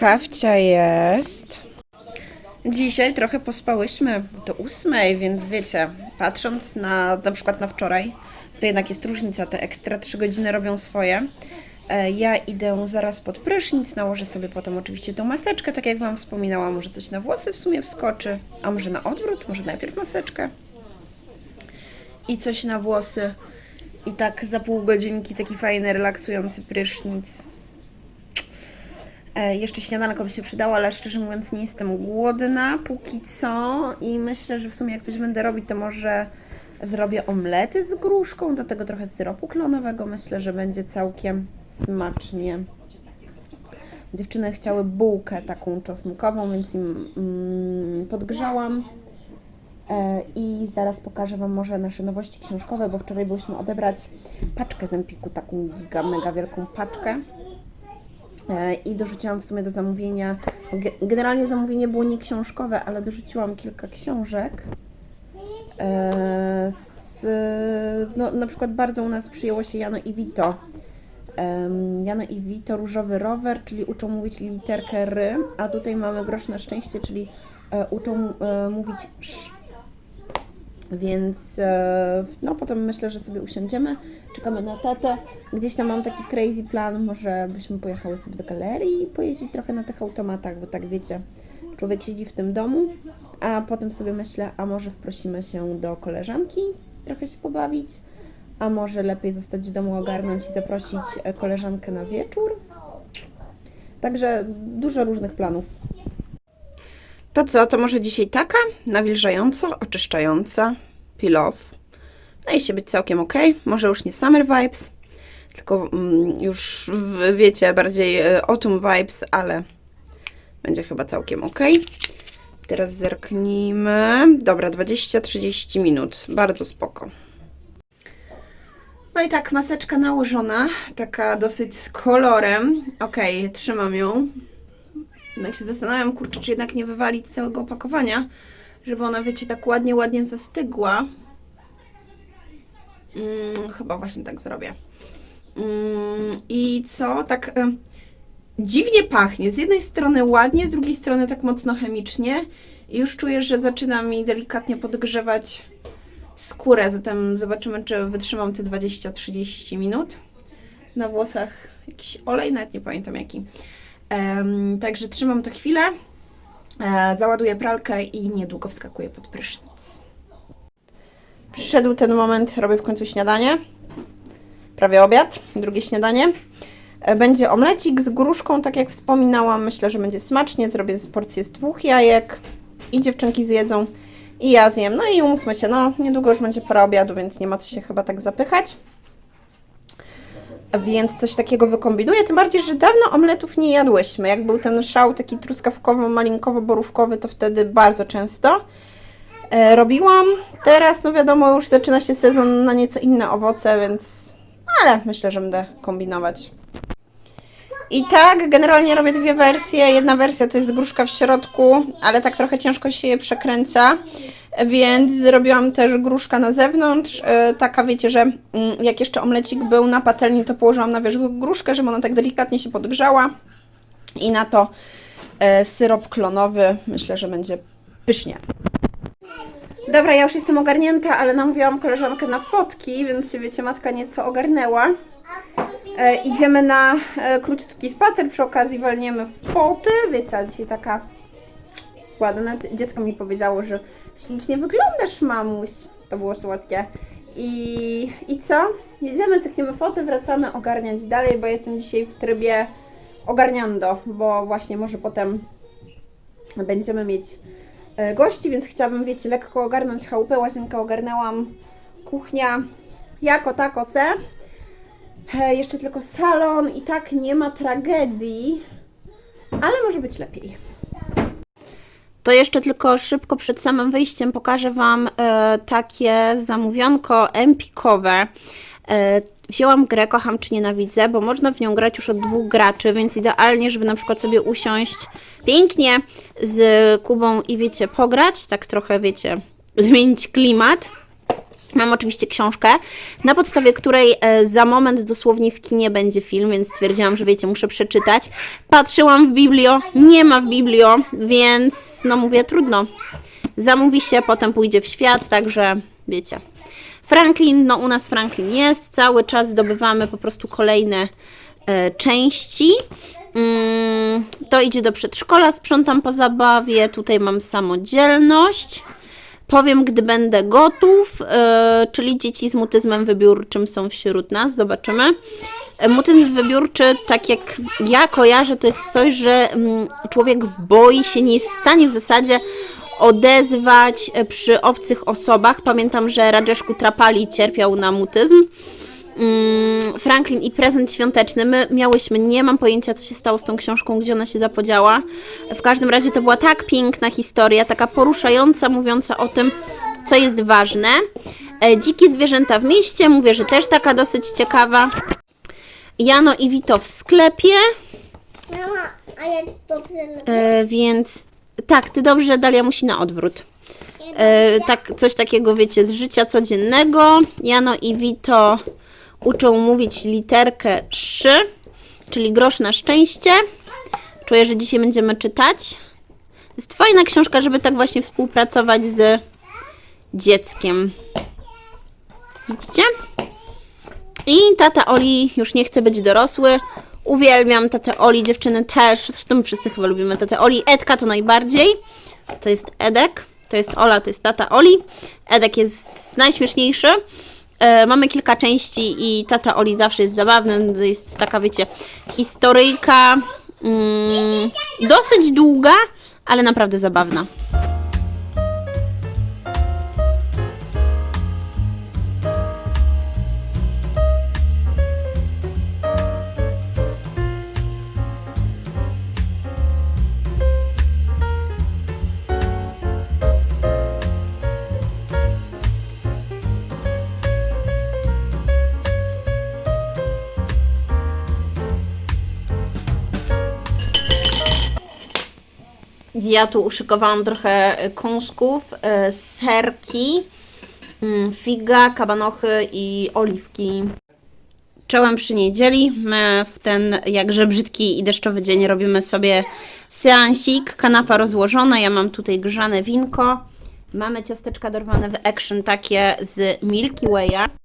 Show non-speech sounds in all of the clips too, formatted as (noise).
Kawcia jest. Dzisiaj trochę pospałyśmy do ósmej, więc wiecie, patrząc na na przykład na wczoraj, to jednak jest różnica, te ekstra 3 godziny robią swoje. E, Ja idę zaraz pod prysznic, nałożę sobie potem oczywiście tą maseczkę, tak jak Wam wspominałam, może coś na włosy w sumie wskoczy, a może na odwrót, może najpierw maseczkę i coś na włosy i tak za pół godzinki taki fajny, relaksujący prysznic. E, jeszcze śniadanko by się przydało, ale szczerze mówiąc nie jestem głodna póki co i myślę, że w sumie jak coś będę robić, to może zrobię omlety z gruszką, do tego trochę syropu klonowego, myślę, że będzie całkiem smacznie. Dziewczyny chciały bułkę taką czosnkową, więc im mm, podgrzałam. E, I zaraz pokażę Wam może nasze nowości książkowe, bo wczoraj byliśmy odebrać paczkę z Empiku, taką giga, mega wielką paczkę. E, I dorzuciłam w sumie do zamówienia, ge- generalnie zamówienie było nie książkowe, ale dorzuciłam kilka książek. E, Z, no, na przykład bardzo u nas przyjęło się Jano i Vito. Jano i Vito, różowy rower, czyli uczą mówić literkę R, a tutaj mamy grosz na szczęście, czyli e, uczą mówić sz. Więc e, no potem myślę, że sobie usiądziemy, czekamy na tatę. Gdzieś tam mam taki crazy plan, może byśmy pojechały sobie do galerii i pojeździć trochę na tych automatach, bo tak wiecie, człowiek siedzi w tym domu, a potem sobie myślę, a może wprosimy się do koleżanki, trochę się pobawić, a może lepiej zostać w domu, ogarnąć i zaprosić e, koleżankę na wieczór. Także dużo różnych planów. To co, to może dzisiaj taka nawilżająca, oczyszczająca peel off. Daje się być całkiem ok. Może już nie summer vibes, tylko mm, już wiecie, bardziej e, autumn vibes, ale będzie chyba całkiem ok. Teraz zerknijmy. Dobra, 20-30 minut. Bardzo spoko. No i tak, maseczka nałożona, taka dosyć z kolorem. Ok, trzymam ją. Tak się zastanawiam, kurczę, czy jednak nie wywalić całego opakowania, żeby ona, wiecie, tak ładnie, ładnie zastygła. Mm, chyba właśnie tak zrobię. Mm, I co? Tak y, dziwnie pachnie. Z jednej strony ładnie, z drugiej strony tak mocno chemicznie. I już czuję, że zaczyna mi delikatnie podgrzewać skórę, zatem zobaczymy, czy wytrzymam te 20-30 minut. Na włosach jakiś olej, nawet nie pamiętam jaki. Także trzymam to chwilę, e, załaduję pralkę i niedługo wskakuję pod prysznic. Przyszedł ten moment, robię w końcu śniadanie. Prawie obiad, drugie śniadanie. E, Będzie omlecik z gruszką, tak jak wspominałam. Myślę, że będzie smacznie. Zrobię porcję z dwóch jajek i dziewczynki zjedzą i ja zjem. No i umówmy się, no niedługo już będzie pora obiadu, więc nie ma co się chyba tak zapychać. Więc coś takiego wykombinuję, tym bardziej, że dawno omletów nie jadłyśmy. Jak był ten szał taki truskawkowo-malinkowo-borówkowy, to wtedy bardzo często e, robiłam. Teraz, no wiadomo, już zaczyna się sezon na nieco inne owoce, więc... Ale myślę, że będę kombinować. I tak, generalnie robię dwie wersje. Jedna wersja to jest gruszka w środku, ale tak trochę ciężko się je przekręca, więc zrobiłam też gruszka na zewnątrz. E, Taka wiecie, że mm, jak jeszcze omlecik był na patelni, to położyłam na wierzch gruszkę, żeby ona tak delikatnie się podgrzała. I na to e, syrop klonowy. Myślę, że będzie pysznie. Dobra, ja już jestem ogarnięta, ale namówiłam koleżankę na fotki, więc się wiecie, matka nieco ogarnęła. E, idziemy na e, krótki spacer, przy okazji walniemy w poty. Wiecie, ale dzisiaj taka ładna. Dziecko mi powiedziało, że ślicznie wyglądasz, mamuś. To było słodkie. I, I co? Jedziemy, cykniemy foty, wracamy ogarniać dalej, bo jestem dzisiaj w trybie ogarniando, bo właśnie może potem będziemy mieć e, gości, więc chciałabym, wiecie, lekko ogarnąć chałupę. Łazienkę ogarnęłam, kuchnia jako tako se. E, Jeszcze tylko salon i tak nie ma tragedii, ale może być lepiej. To jeszcze tylko szybko przed samym wyjściem pokażę Wam e, takie zamówionko empikowe. E, wzięłam grę Kocham czy Nienawidzę, bo można w nią grać już od dwóch graczy, więc idealnie, żeby na przykład sobie usiąść pięknie z Kubą i wiecie, pograć, tak trochę wiecie, zmienić klimat. Mam oczywiście książkę, na podstawie której e, za moment dosłownie w kinie będzie film, więc stwierdziłam, że wiecie, muszę przeczytać. Patrzyłam w biblio, nie ma w biblio, więc no mówię, trudno. Zamówi się, potem pójdzie w świat, także wiecie. Franklin, no u nas Franklin jest, cały czas zdobywamy po prostu kolejne e, części. Mm, to idzie do przedszkola, sprzątam po zabawie, tutaj mam samodzielność. Powiem, gdy będę gotów, e, czyli dzieci z mutyzmem wybiórczym są wśród nas, zobaczymy. E, Mutyzm wybiórczy, tak jak ja kojarzę, to jest coś, że mm, człowiek boi się, nie jest w stanie w zasadzie odezwać e, przy obcych osobach. Pamiętam, że Rajeszku Trapali cierpiał na mutyzm. Mm, Franklin i prezent świąteczny. My miałyśmy, nie mam pojęcia, co się stało z tą książką, gdzie ona się zapodziała. W każdym razie to była tak piękna historia, taka poruszająca, mówiąca o tym, co jest ważne. E, Dzikie zwierzęta w mieście, mówię, że też taka dosyć ciekawa. Jano i Wito w sklepie, Mama, ale dobrze e, więc tak, ty dobrze, Dalia musi na odwrót. E, tak, coś takiego, wiecie, z życia codziennego. Jano i Wito uczą mówić literkę szy, czyli grosz na szczęście. Czuję, że dzisiaj będziemy czytać. Jest fajna książka, żeby tak właśnie współpracować z dzieckiem. Widzicie? I tata Oli już nie chce być dorosły. Uwielbiam tatę Oli, dziewczyny też. Zresztą wszyscy chyba lubimy tatę Oli. Edka to najbardziej. To jest Edek. To jest Ola, to jest tata Oli. Edek jest najśmieszniejszy. E, mamy kilka części i tata Oli zawsze jest zabawny. To jest taka, wiecie, historyjka. Mm, dosyć długa, ale naprawdę zabawna. Ja tu uszykowałam trochę kąsków, e, serki, mm, figa, kabanochy i oliwki. Czołem przy niedzieli. My w ten jakże brzydki i deszczowy dzień robimy sobie seansik. Kanapa rozłożona. Ja mam tutaj grzane winko. Mamy ciasteczka dorwane w action takie z Milky Way'a.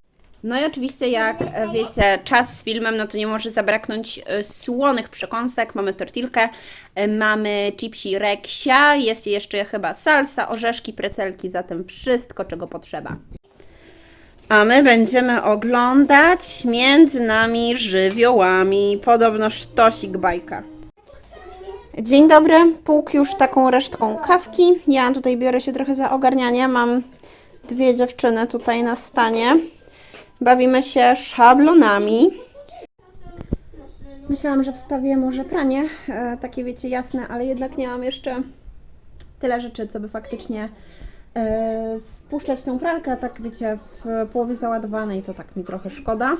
No i oczywiście, jak e, wiecie, czas z filmem, no to nie może zabraknąć e, słonych przekąsek. Mamy tortilkę, e, mamy chipsi reksia, jest jeszcze chyba salsa, orzeszki, precelki, zatem wszystko, czego potrzeba. A my będziemy oglądać między nami żywiołami. Podobno sztosik bajka. Dzień dobry, półk już taką resztką kawki. Ja tutaj biorę się trochę za ogarnianie. Mam dwie dziewczyny tutaj na stanie. Bawimy się szablonami. Myślałam, że wstawię może pranie, e, takie wiecie, jasne, ale jednak nie mam jeszcze tyle rzeczy, co by faktycznie e, wpuszczać tą pralkę, tak wiecie, w połowie załadowanej to tak mi trochę szkoda.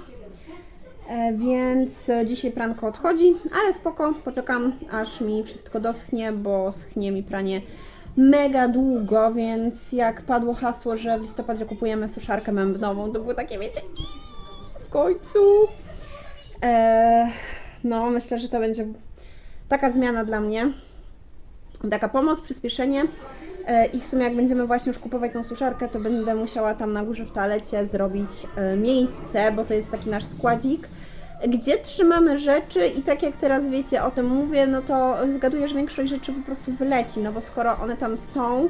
E, Więc dzisiaj pranko odchodzi, ale spoko, poczekam aż mi wszystko doschnie, bo schnie mi pranie mega długo, więc jak padło hasło, że w listopadzie kupujemy suszarkę bębnową, to było takie, wiecie, w końcu. E, no, myślę, że to będzie taka zmiana dla mnie. Taka pomoc, przyspieszenie. E, I w sumie, jak będziemy właśnie już kupować tą suszarkę, to będę musiała tam na górze w toalecie zrobić e, miejsce, bo to jest taki nasz składzik, gdzie trzymamy rzeczy i tak jak teraz wiecie, o tym mówię, no to zgaduję, że większość rzeczy po prostu wyleci, no bo skoro one tam są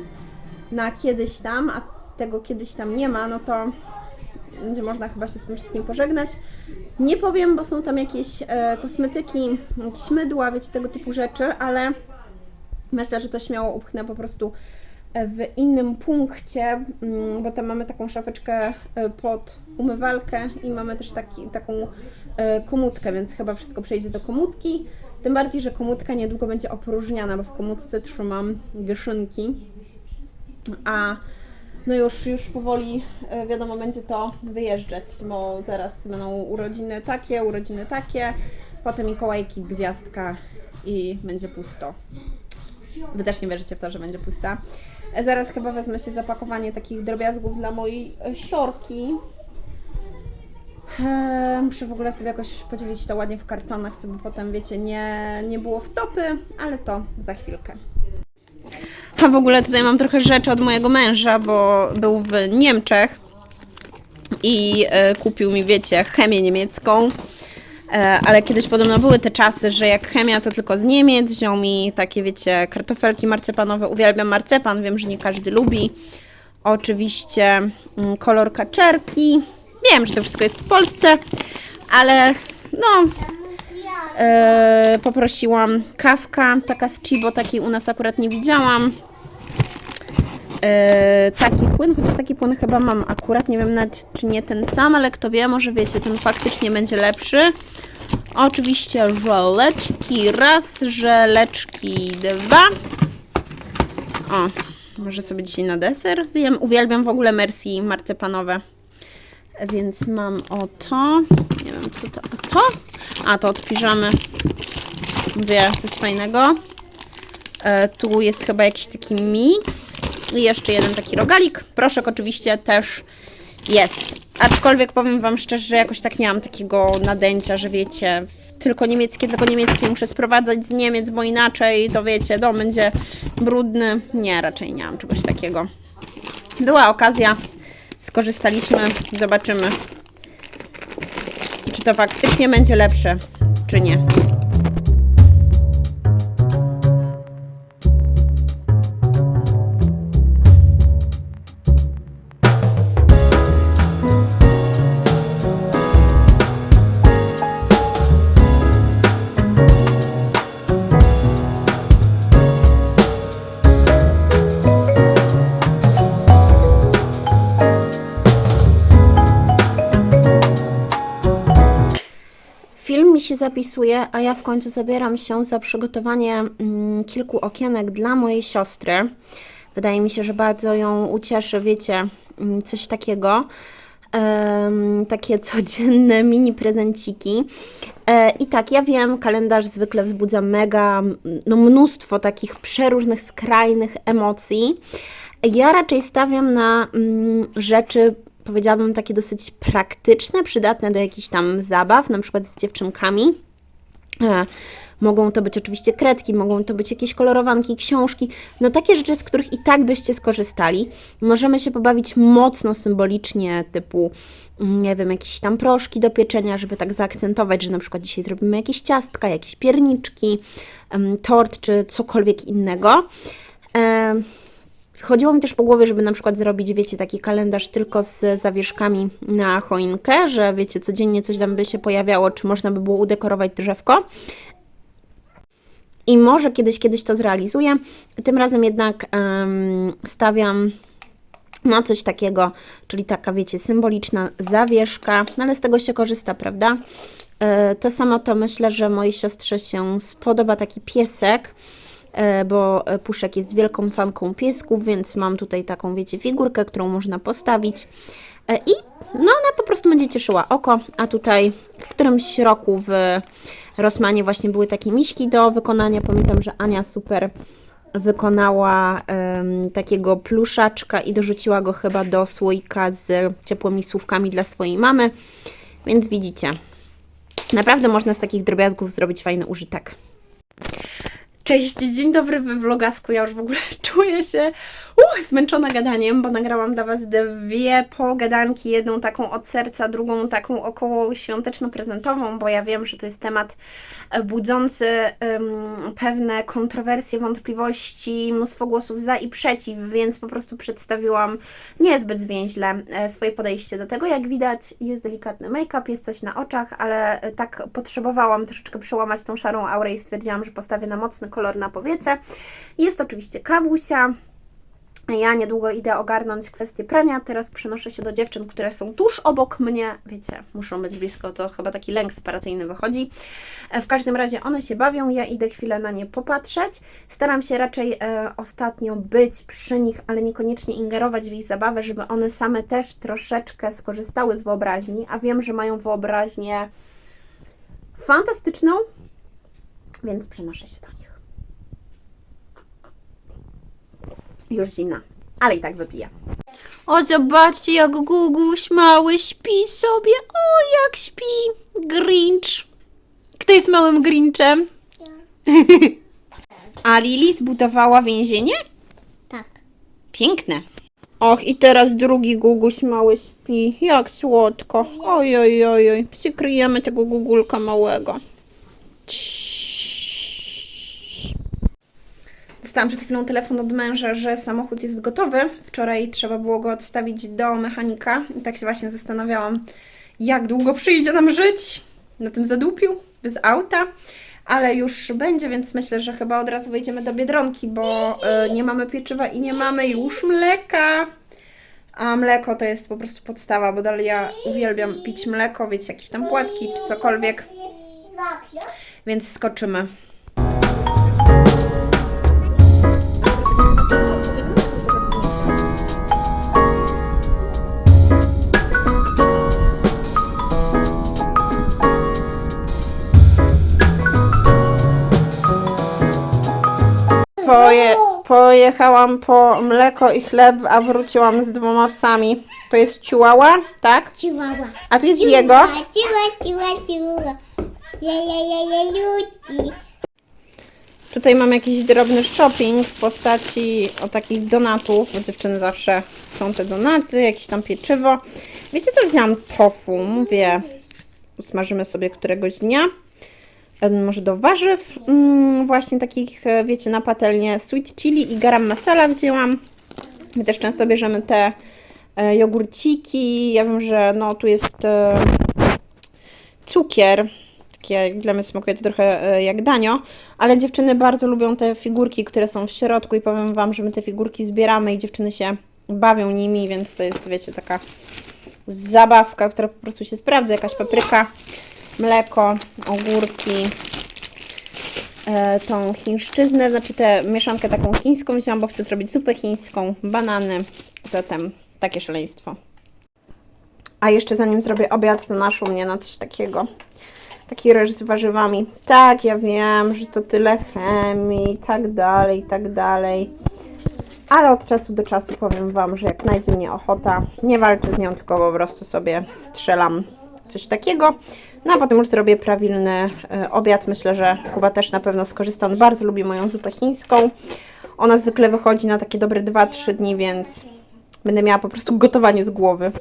na kiedyś tam, a tego kiedyś tam nie ma, no to będzie można chyba się z tym wszystkim pożegnać. Nie powiem, bo są tam jakieś e, kosmetyki, jakieś mydła, wiecie, tego typu rzeczy, ale myślę, że to śmiało upchnę po prostu w innym punkcie, mm, bo tam mamy taką szafeczkę e, pod umywalkę i mamy też taki, taką e, komódkę, więc chyba wszystko przejdzie do komódki. Tym bardziej, że komódka niedługo będzie opróżniana, bo w komódce trzymam gyszynki. A no już, już powoli e, wiadomo będzie to wyjeżdżać, bo zaraz będą urodziny takie, urodziny takie, potem Mikołajki, gwiazdka i będzie pusto. Wy też nie wierzycie w to, że będzie pusta. E, Zaraz chyba wezmę się zapakowanie takich drobiazgów dla mojej e, siorki. Eee, muszę w ogóle sobie jakoś podzielić to ładnie w kartonach, co by potem, wiecie, nie, nie było w topy, ale to za chwilkę. A w ogóle tutaj mam trochę rzeczy od mojego męża, bo był w Niemczech i e, kupił mi, wiecie, chemię niemiecką. E, ale kiedyś podobno były te czasy, że jak chemia to tylko z Niemiec. Wziął mi takie, wiecie, kartofelki marcepanowe. Uwielbiam marcepan, wiem, że nie każdy lubi. Oczywiście mm, kolor kaczerki. Wiem, że to wszystko jest w Polsce, ale no, e, poprosiłam kawka, taka z Chibo, takiej u nas akurat nie widziałam. E, taki płyn, chociaż taki płyn chyba mam akurat, nie wiem nawet czy nie ten sam, ale kto wie, może wiecie, ten faktycznie będzie lepszy. Oczywiście żeleczki raz, żeleczki dwa. O, może sobie dzisiaj na deser zjem. Uwielbiam w ogóle Mercy marcepanowe. Więc mam o to. Nie wiem co to. A to? A to od piżamy. Wie, coś fajnego. E, tu jest chyba jakiś taki miks. I jeszcze jeden taki rogalik. Proszek oczywiście też jest. Aczkolwiek powiem Wam szczerze, że jakoś tak nie mam takiego nadęcia, że wiecie, tylko niemieckie, tylko niemieckie muszę sprowadzać z Niemiec, bo inaczej to wiecie, dom będzie brudny. Nie, raczej nie mam czegoś takiego. Była okazja, skorzystaliśmy, zobaczymy, czy to faktycznie będzie lepsze, czy nie. Się zapisuje, a ja w końcu zabieram się za przygotowanie mm, kilku okienek dla mojej siostry. Wydaje mi się, że bardzo ją ucieszy, wiecie, mm, coś takiego. Em, takie (laughs) codzienne mini prezenciki. E, I tak, ja wiem, kalendarz zwykle wzbudza mega, no mnóstwo takich przeróżnych, skrajnych emocji. Ja raczej stawiam na mm, rzeczy, powiedziałabym, takie dosyć praktyczne, przydatne do jakichś tam zabaw, na przykład z dziewczynkami. E, Mogą to być oczywiście kredki, mogą to być jakieś kolorowanki, książki, no takie rzeczy, z których i tak byście skorzystali. Możemy się pobawić mocno symbolicznie, typu, mm, nie wiem, jakieś tam proszki do pieczenia, żeby tak zaakcentować, że na przykład dzisiaj zrobimy jakieś ciastka, jakieś pierniczki, tort czy cokolwiek innego. Chodziło mi też po głowie, żeby na przykład zrobić, wiecie, taki kalendarz tylko z zawieszkami na choinkę, że wiecie, codziennie coś tam by się pojawiało, czy można by było udekorować drzewko. I może kiedyś, kiedyś to zrealizuję. Tym razem jednak em, stawiam na coś takiego, czyli taka, wiecie, symboliczna zawieszka, no ale z tego się korzysta, prawda? E, To samo to myślę, że mojej siostrze się spodoba taki piesek, bo e, Puszek jest wielką fanką piesków, więc mam tutaj taką, wiecie, figurkę, którą można postawić. E, I no ona po prostu będzie cieszyła oko, a tutaj w którymś roku w Rosmanie właśnie były takie miśki do wykonania. Pamiętam, że Ania super wykonała em, takiego pluszaczka i dorzuciła go chyba do słoika z ciepłymi słówkami dla swojej mamy. Więc widzicie, naprawdę można z takich drobiazgów zrobić fajny użytek. Cześć, dzień dobry we vlogasku. Ja już w ogóle (laughs) czuję się uh, zmęczona gadaniem, bo nagrałam dla Was dwie pogadanki, jedną taką od serca, drugą taką około świąteczno-prezentową, bo ja wiem, że to jest temat e, budzący em, pewne kontrowersje, wątpliwości, mnóstwo głosów za i przeciw, więc po prostu przedstawiłam niezbyt zwięźle e, swoje podejście do tego. Jak widać jest delikatny make-up, jest coś na oczach, ale e, tak potrzebowałam troszeczkę przełamać tą szarą aurę i stwierdziłam, że postawię na mocny kolor na powiece. Jest oczywiście kawusia, ja niedługo idę ogarnąć kwestię prania. Teraz przenoszę się do dziewczyn, które są tuż obok mnie. Wiecie, muszą być blisko, to chyba taki lęk separacyjny wychodzi. E, W każdym razie one się bawią, ja idę chwilę na nie popatrzeć. Staram się raczej e, ostatnio być przy nich, ale niekoniecznie ingerować w ich zabawę, żeby one same też troszeczkę skorzystały z wyobraźni, a wiem, że mają wyobraźnię fantastyczną, więc przenoszę się do nich. Już zimna, ale i tak wypiję. O, zobaczcie, jak Guguś mały śpi sobie. O, jak śpi. Grinch. Kto jest małym Grinchem? (laughs) A Lili zbudowała więzienie? Tak. Piękne. Och, i teraz drugi Guguś mały śpi. Jak słodko. Oj, oj, oj, oj. Przykryjemy tego Gugulka małego. Ciii. Dostałam przed chwilą telefon od męża, że samochód jest gotowy. Wczoraj trzeba było go odstawić do mechanika i tak się właśnie zastanawiałam, jak długo przyjdzie nam żyć na tym zadupiu, bez auta. Ale już będzie, więc myślę, że chyba od razu wejdziemy do Biedronki, bo e, nie mamy pieczywa i nie mamy już mleka. A mleko to jest po prostu podstawa, bo dalej ja uwielbiam pić mleko, wiecie, jakieś tam płatki czy cokolwiek, więc skoczymy. Poje, pojechałam po mleko i chleb, a wróciłam z dwoma psami. To jest Chihuahua, tak? Chihuahua. A tu jest Diego. Ciła, ciła, ciła. Je, je, je, ludzi. Tutaj mam jakiś drobny shopping w postaci o takich donatów, bo dziewczyny zawsze są te donaty, jakieś tam pieczywo. Wiecie co, wzięłam tofu, mówię, usmażymy sobie któregoś dnia. E, Może do warzyw, mm, właśnie takich, e, wiecie, na patelnię sweet chili i garam masala wzięłam. My też często bierzemy te e, jogurciki. Ja wiem, że no tu jest cukier, takie dla mnie smakuje to trochę e, jak danio, ale dziewczyny bardzo lubią te figurki, które są w środku i powiem Wam, że my te figurki zbieramy i dziewczyny się bawią nimi, więc to jest, wiecie, taka zabawka, która po prostu się sprawdza, jakaś papryka, mleko, ogórki, e, tą chińszczyznę, znaczy tę mieszankę taką chińską wzięłam, bo chcę zrobić zupę chińską, banany, zatem takie szaleństwo. A jeszcze zanim zrobię obiad, to naszło mnie na coś takiego. Taki ryż z warzywami. Tak, ja wiem, że to tyle chemii i tak dalej, i tak dalej. Ale od czasu do czasu powiem Wam, że jak najdzie mnie ochota, nie walczę z nią, tylko po prostu sobie strzelam coś takiego. No a potem już zrobię prawilny e, obiad. Myślę, że Kuba też na pewno skorzysta. On bardzo lubi moją zupę chińską. Ona zwykle wychodzi na takie dobre 2-3 dni, więc będę miała po prostu gotowanie z głowy.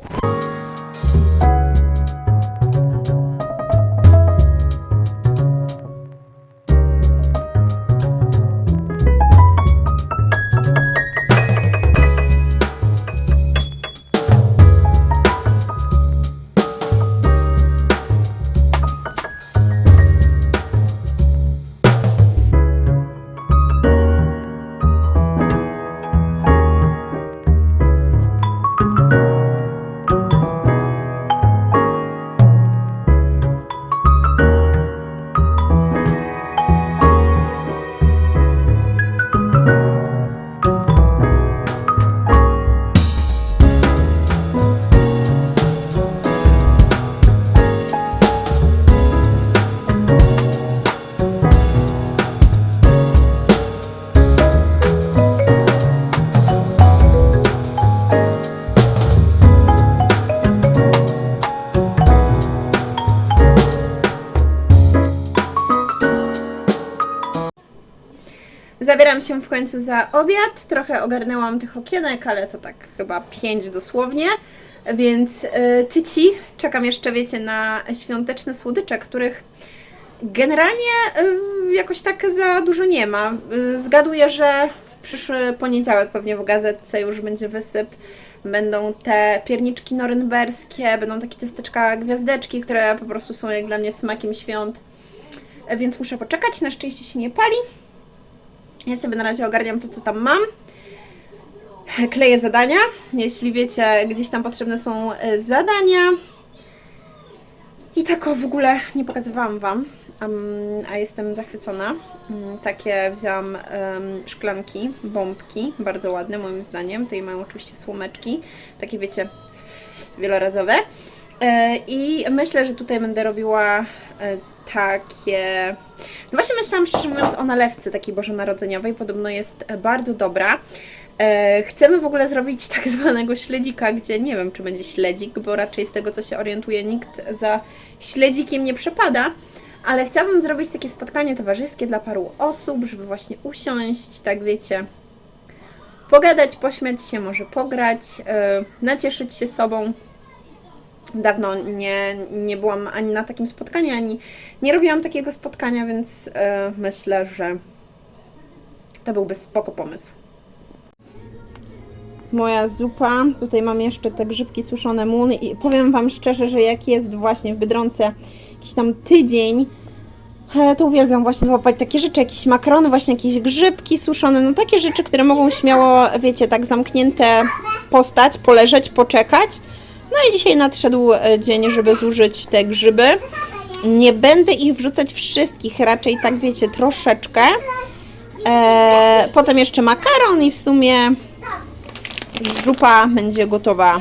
Się w końcu za obiad. Trochę ogarnęłam tych okienek, ale to tak chyba pięć dosłownie. Więc y, tyci, czekam jeszcze, wiecie, na świąteczne słodycze, których generalnie y, jakoś tak za dużo nie ma. Y, zgaduję, że w przyszły poniedziałek pewnie w gazetce już będzie wysyp. Będą te pierniczki norymberskie, będą takie ciasteczka gwiazdeczki, które po prostu są jak dla mnie smakiem świąt. Więc muszę poczekać, na szczęście się nie pali. Ja sobie na razie ogarniam to, co tam mam. Kleję zadania. Jeśli wiecie, gdzieś tam potrzebne są e, zadania. I tak o w ogóle nie pokazywałam Wam, a jestem zachwycona. Mm, Takie wzięłam em, szklanki, bombki, bardzo ładne moim zdaniem. Tutaj mają oczywiście słomeczki, takie wiecie, wielorazowe. E, I myślę, że tutaj będę robiła e, takie. No właśnie myślałam szczerze mówiąc o nalewce takiej bożonarodzeniowej. Podobno jest e, bardzo dobra. E, chcemy w ogóle zrobić (laughs) tak zwanego śledzika, gdzie nie wiem, czy będzie śledzik, bo raczej z tego, co się orientuje, nikt za śledzikiem nie przepada. Ale chciałabym zrobić takie spotkanie towarzyskie dla paru osób, żeby właśnie usiąść, tak wiecie, pogadać, pośmiać się, może pograć, e, nacieszyć się sobą. Dawno nie, nie byłam ani na takim spotkaniu, ani nie robiłam takiego spotkania, więc e, myślę, że to byłby spoko pomysł. Moja zupa. Tutaj mam jeszcze te grzybki suszone mun i powiem Wam szczerze, że jak jest właśnie w Biedronce jakiś tam tydzień, e, to uwielbiam właśnie złapać takie rzeczy, jakieś makarony, właśnie jakieś grzybki suszone, no takie rzeczy, które mogą śmiało, wiecie, tak zamknięte postać, poleżeć, poczekać. No i dzisiaj nadszedł e, dzień, żeby zużyć te grzyby. Nie będę ich wrzucać wszystkich, raczej tak wiecie, troszeczkę. E, potem jeszcze makaron i w sumie zupa będzie gotowa